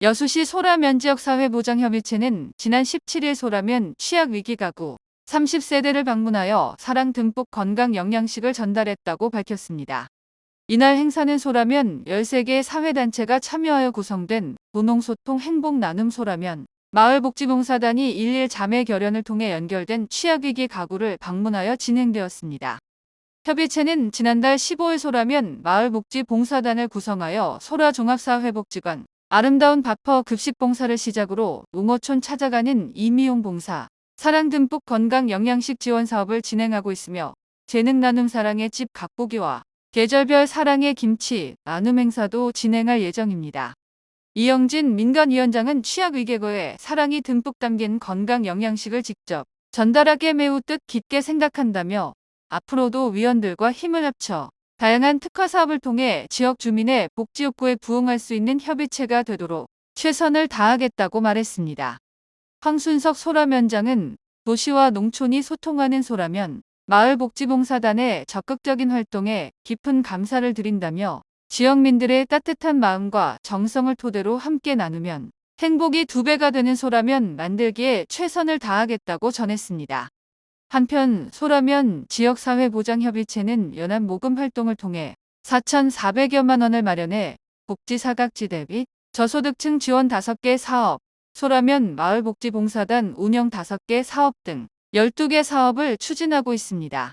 여수시 소라면 지역사회 보장협의체는 지난 17일 소라면 취약위기 가구 30세대를 방문하여 사랑 듬뿍 건강 영양식을 전달했다고 밝혔습니다. 이날 행사는 소라면 13개 사회단체가 참여하여 구성된 분홍소통 행복 나눔 소라면 마을복지봉사단이 11 자매 결연을 통해 연결된 취약위기 가구를 방문하여 진행되었습니다. 협의체는 지난달 15일 소라면 마을복지봉사단을 구성하여 소라종합사회복지관 아름다운 바퍼 급식 봉사를 시작으로 웅어촌 찾아가는 이미용 봉사, 사랑 듬뿍 건강 영양식 지원 사업을 진행하고 있으며 재능 나눔 사랑의 집 각보기와 계절별 사랑의 김치 나눔 행사도 진행할 예정입니다. 이영진 민간위원장은 취약위계거에 사랑이 듬뿍 담긴 건강 영양식을 직접 전달하게 매우 뜻 깊게 생각한다며 앞으로도 위원들과 힘을 합쳐 다양한 특화 사업을 통해 지역 주민의 복지 욕구에 부응할 수 있는 협의체가 되도록 최선을 다하겠다고 말했습니다. 황순석 소라면장은 도시와 농촌이 소통하는 소라면 마을복지봉사단의 적극적인 활동에 깊은 감사를 드린다며 지역민들의 따뜻한 마음과 정성을 토대로 함께 나누면 행복이 두 배가 되는 소라면 만들기에 최선을 다하겠다고 전했습니다. 한편 소라면 지역사회보장협의체는 연합 모금 활동을 통해 4,400여만 원을 마련해 복지사각지대 및 저소득층 지원 5개 사업, 소라면 마을복지봉사단 운영 5개 사업 등 12개 사업을 추진하고 있습니다.